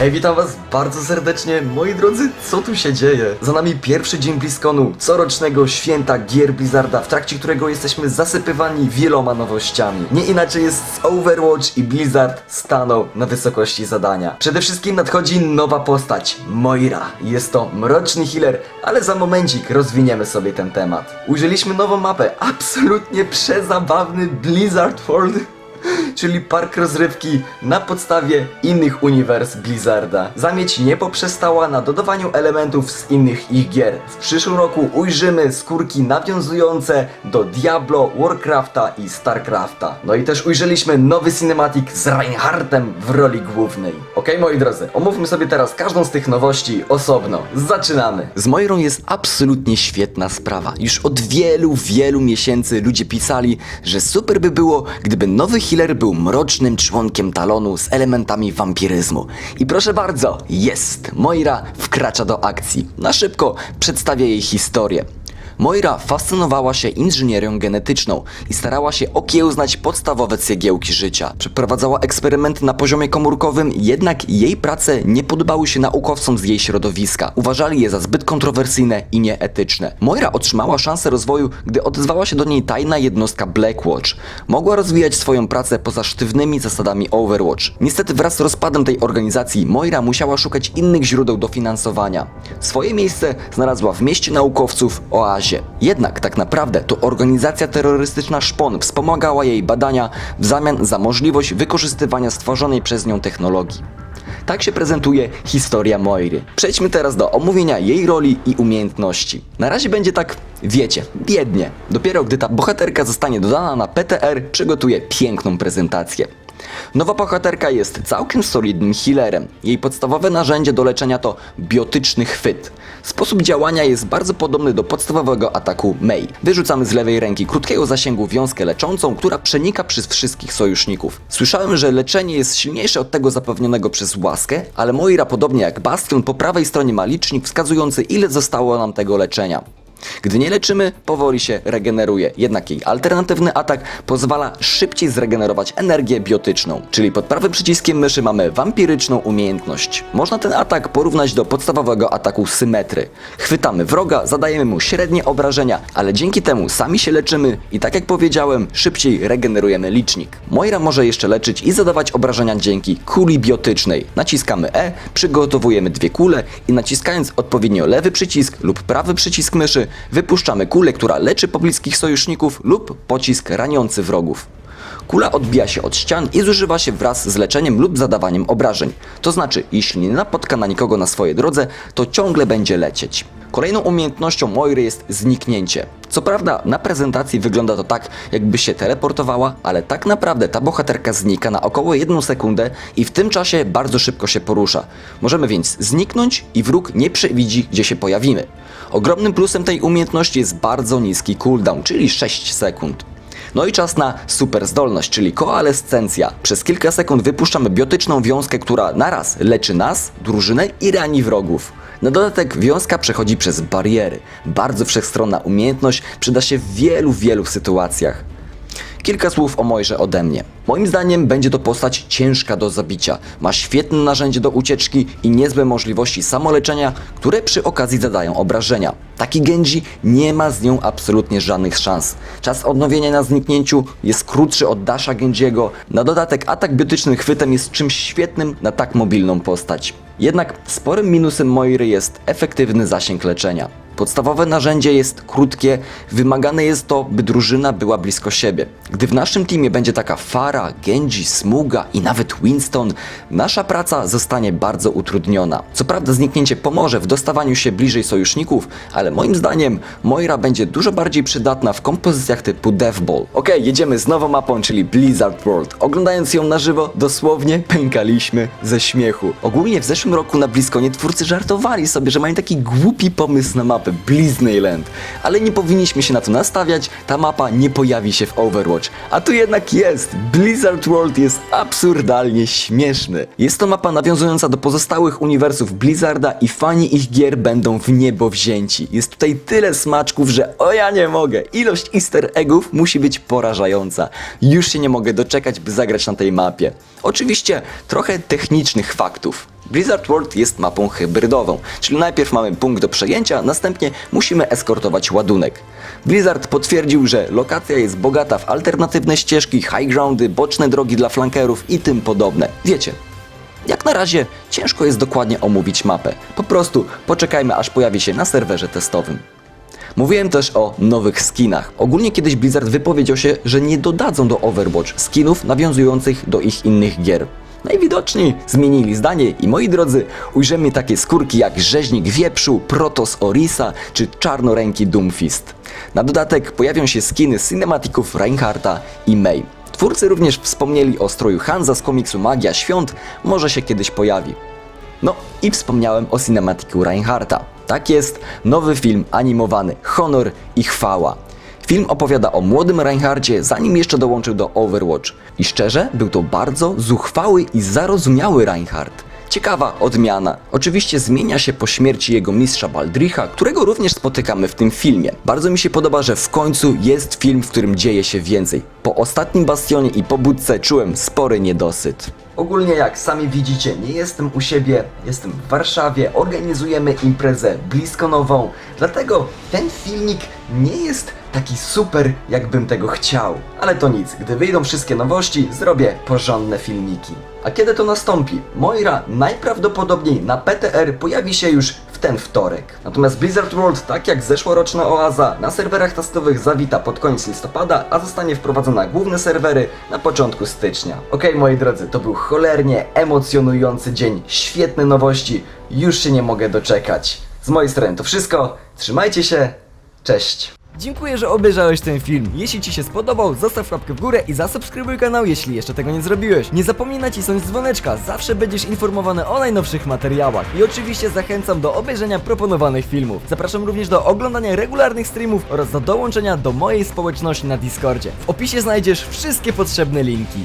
Hej, witam was bardzo serdecznie, moi drodzy, co tu się dzieje? Za nami pierwszy dzień BlizzConu, corocznego święta gier Blizzarda, w trakcie którego jesteśmy zasypywani wieloma nowościami. Nie inaczej jest z Overwatch i Blizzard stanął na wysokości zadania. Przede wszystkim nadchodzi nowa postać, Moira. Jest to mroczny healer, ale za momencik rozwiniemy sobie ten temat. Użyliśmy nową mapę, absolutnie przezabawny Blizzard World czyli park rozrywki na podstawie innych uniwers Blizzarda. Zamieć nie poprzestała na dodawaniu elementów z innych ich gier. W przyszłym roku ujrzymy skórki nawiązujące do Diablo, Warcrafta i Starcrafta. No i też ujrzeliśmy nowy cinematic z Reinhardtem w roli głównej. Okej moi drodzy, omówmy sobie teraz każdą z tych nowości osobno. Zaczynamy! Z Moirą jest absolutnie świetna sprawa. Już od wielu, wielu miesięcy ludzie pisali, że super by było, gdyby nowy healer był mrocznym członkiem talonu z elementami wampiryzmu. I proszę bardzo, jest! Moira wkracza do akcji. Na szybko przedstawia jej historię. Moira fascynowała się inżynierią genetyczną i starała się okiełznać podstawowe cegiełki życia. Przeprowadzała eksperymenty na poziomie komórkowym, jednak jej prace nie podobały się naukowcom z jej środowiska. Uważali je za zbyt kontrowersyjne i nieetyczne. Moira otrzymała szansę rozwoju, gdy odezwała się do niej tajna jednostka Blackwatch. Mogła rozwijać swoją pracę poza sztywnymi zasadami Overwatch. Niestety wraz z rozpadem tej organizacji Moira musiała szukać innych źródeł dofinansowania. Swoje miejsce znalazła w mieście naukowców Jednak tak naprawdę to organizacja terrorystyczna Szpon wspomagała jej badania w zamian za możliwość wykorzystywania stworzonej przez nią technologii. Tak się prezentuje historia Moiry. Przejdźmy teraz do omówienia jej roli i umiejętności. Na razie będzie tak, wiecie, biednie. Dopiero gdy ta bohaterka zostanie dodana na PTR, przygotuje piękną prezentację. Nowa bohaterka jest całkiem solidnym healerem. Jej podstawowe narzędzie do leczenia to biotyczny chwyt. Sposób działania jest bardzo podobny do podstawowego ataku Mei. Wyrzucamy z lewej ręki krótkiego zasięgu wiązkę leczącą, która przenika przez wszystkich sojuszników. Słyszałem, że leczenie jest silniejsze od tego zapewnionego przez łaskę, ale Moira podobnie jak Bastion po prawej stronie ma licznik wskazujący ile zostało nam tego leczenia. Gdy nie leczymy, powoli się regeneruje, jednak jej alternatywny atak pozwala szybciej zregenerować energię biotyczną, czyli pod prawym przyciskiem myszy mamy wampiryczną umiejętność. Można ten atak porównać do podstawowego ataku symetry. Chwytamy wroga, zadajemy mu średnie obrażenia, ale dzięki temu sami się leczymy i tak jak powiedziałem, szybciej regenerujemy licznik. Moira może jeszcze leczyć i zadawać obrażenia dzięki kuli biotycznej. Naciskamy E, przygotowujemy dwie kule i naciskając odpowiednio lewy przycisk lub prawy przycisk myszy, wypuszczamy kulę, która leczy pobliskich sojuszników lub pocisk raniący wrogów. Kula odbija się od ścian i zużywa się wraz z leczeniem lub zadawaniem obrażeń. To znaczy, jeśli nie napotka na nikogo na swojej drodze, to ciągle będzie lecieć. Kolejną umiejętnością Moiry jest zniknięcie. Co prawda na prezentacji wygląda to tak, jakby się teleportowała, ale tak naprawdę ta bohaterka znika na około 1 sekundę i w tym czasie bardzo szybko się porusza. Możemy więc zniknąć i wróg nie przewidzi, gdzie się pojawimy. Ogromnym plusem tej umiejętności jest bardzo niski cooldown, czyli 6 sekund. No i czas na super zdolność, czyli koalescencja. Przez kilka sekund wypuszczamy biotyczną wiązkę, która naraz leczy nas, drużynę i rani wrogów. Na dodatek wiązka przechodzi przez bariery. Bardzo wszechstronna umiejętność przyda się w wielu, wielu sytuacjach. Kilka słów o Mojrze ode mnie. Moim zdaniem będzie to postać ciężka do zabicia. Ma świetne narzędzie do ucieczki i niezłe możliwości samoleczenia, które przy okazji zadają obrażenia. Taki Genji nie ma z nią absolutnie żadnych szans. Czas odnowienia na zniknięciu jest krótszy od Dasha Genjiego. Na dodatek atak biotycznym chwytem jest czymś świetnym na tak mobilną postać. Jednak sporym minusem Moiry jest efektywny zasięg leczenia. Podstawowe narzędzie jest krótkie, wymagane jest to, by drużyna była blisko siebie. Gdy w naszym teamie będzie taka Fara, Genji, Smuga i nawet Winston, nasza praca zostanie bardzo utrudniona. Co prawda zniknięcie pomoże w dostawaniu się bliżej sojuszników, ale moim zdaniem Moira będzie dużo bardziej przydatna w kompozycjach typu Deathball. Okej, jedziemy z nową mapą, czyli Blizzard World. Oglądając ją na żywo, dosłownie pękaliśmy ze śmiechu. Ogólnie w zeszłym roku na Bliskonie twórcy żartowali sobie, że mają taki głupi pomysł na mapę Blizneyland, ale nie powinniśmy się na to nastawiać, ta mapa nie pojawi się w Overwatch, a tu jednak jest. Blizzard World jest absurdalnie śmieszny. Jest to mapa nawiązująca do pozostałych uniwersów Blizzarda i fani ich gier będą w niebo wzięci. Jest tutaj tyle smaczków, że o ja nie mogę. Ilość easter eggów musi być porażająca. Już się nie mogę doczekać, by zagrać na tej mapie. Oczywiście trochę technicznych faktów. Blizzard World jest mapą hybrydową, czyli najpierw mamy punkt do przejęcia, następnie musimy eskortować ładunek. Blizzard potwierdził, że lokacja jest bogata w alternatywne ścieżki, high groundy, boczne drogi dla flankerów i tym podobne. Wiecie, jak na razie ciężko jest dokładnie omówić mapę. Po prostu poczekajmy aż pojawi się na serwerze testowym. Mówiłem też o nowych skinach. Ogólnie kiedyś Blizzard wypowiedział się, że nie dodadzą do Overwatch skinów nawiązujących do ich innych gier. Najwidoczniej zmienili zdanie i moi drodzy, ujrzymy takie skórki jak rzeźnik wieprzu, Protos Orisa czy czarnoręki Doomfist. Na dodatek pojawią się skiny cinematików Reinharta i May. Twórcy również wspomnieli o stroju Hansa z komiksu Magia Świąt, może się kiedyś pojawi. No i wspomniałem o cinematiku Reinharta. Tak jest, nowy film animowany Honor i Chwała. Film opowiada o młodym Reinhardzie, zanim jeszcze dołączył do Overwatch. I szczerze, był to bardzo zuchwały i zarozumiały Reinhardt. Ciekawa odmiana. Oczywiście zmienia się po śmierci jego mistrza Baldricha, którego również spotykamy w tym filmie. Bardzo mi się podoba, że w końcu jest film, w którym dzieje się więcej. Po ostatnim bastionie i pobudce czułem spory niedosyt. Ogólnie jak sami widzicie, nie jestem u siebie, jestem w Warszawie, organizujemy imprezę bliskonową, dlatego ten filmik nie jest taki super, jakbym tego chciał. Ale to nic, gdy wyjdą wszystkie nowości, zrobię porządne filmiki. A kiedy to nastąpi? Moira najprawdopodobniej na PTR pojawi się już ten wtorek. Natomiast Blizzard World, tak jak zeszłoroczna oaza, na serwerach testowych zawita pod koniec listopada, a zostanie wprowadzona na główne serwery na początku stycznia. Okej moi drodzy, to był cholernie emocjonujący dzień, świetne nowości, już się nie mogę doczekać. Z mojej strony to wszystko, trzymajcie się, cześć! Dziękuję, że obejrzałeś ten film. Jeśli Ci się spodobał, zostaw łapkę w górę i zasubskrybuj kanał, jeśli jeszcze tego nie zrobiłeś. Nie zapomnij nacisnąć dzwoneczka, zawsze będziesz informowany o najnowszych materiałach. I oczywiście zachęcam do obejrzenia proponowanych filmów. Zapraszam również do oglądania regularnych streamów oraz do dołączenia do mojej społeczności na Discordzie. W opisie znajdziesz wszystkie potrzebne linki.